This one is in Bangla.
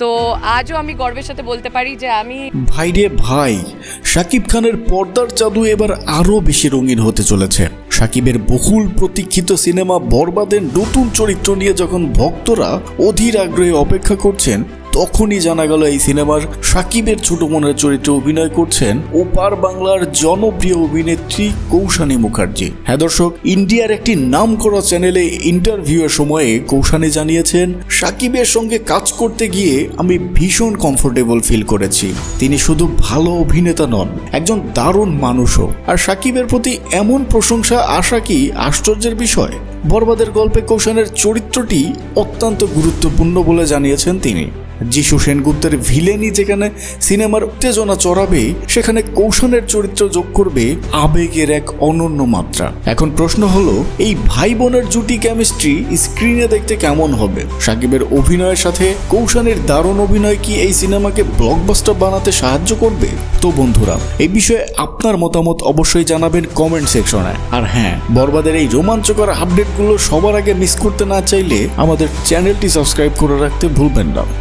তো আজও আমি গর্বের সাথে বলতে পারি যে আমি ভাই রে ভাই, শাকিব খানের পর্দার জাদু এবার আরও বেশি রঙিন হতে চলেছে। সাকিবের বহুল প্রতীক্ষিত সিনেমা বরবাদের নতুন চরিত্র নিয়ে যখন ভক্তরা অধীর আগ্রহে অপেক্ষা করছেন তখনই জানা গেল এই সিনেমার সাকিবের ছোট মনের চরিত্রে অভিনয় করছেন ওপার বাংলার জনপ্রিয় অভিনেত্রী কৌশানী মুখার্জি। হ্যাঁ দর্শক, ইন্ডিয়ার একটি নামকরা চ্যানেলে ইন্টারভিউয়ের সময়ে কৌশানী জানিয়েছেন, সাকিবের সঙ্গে কাজ করতে গিয়ে আমি ভীষণ কমফোর্টেবল ফিল করেছি। তিনি শুধু ভালো অভিনেতা নন, একজন দারুণ মানুষও। আর সাকিবের প্রতি এমন প্রশংসা আশা কি আশ্চর্যের বিষয়? বরবাদের গল্পে কৌশানের চরিত্রটি অত্যন্ত গুরুত্বপূর্ণ বলে জানিয়েছেন তিনি। যিশু সেনগুপ্তের ভিলেনি যেখানে সিনেমার উত্তেজনা চড়াবে সেখানে কৌশলের চরিত্র যোগ করবে আবেগের এক অনন্য মাত্রা। এখন প্রশ্ন হলো, এই ভাই বোনের জুটি কেমিস্ট্রি স্ক্রিনে দেখতে কেমন হবে? সাকিবের অভিনয়ের সাথে কৌশানের দারুণ অভিনয় কি এই সিনেমাকে ব্লকবাস্টার বানাতে সাহায্য করবে? তো বন্ধুরা এই বিষয়ে আপনার মতামত অবশ্যই জানাবেন কমেন্ট সেকশনে আর হ্যাঁ বরবাদের এই রোমাঞ্চকর আপডেটগুলো সবার আগে মিস করতে না চাইলে আমাদের চ্যানেলটি সাবস্ক্রাইব করে রাখতে ভুলবেন না।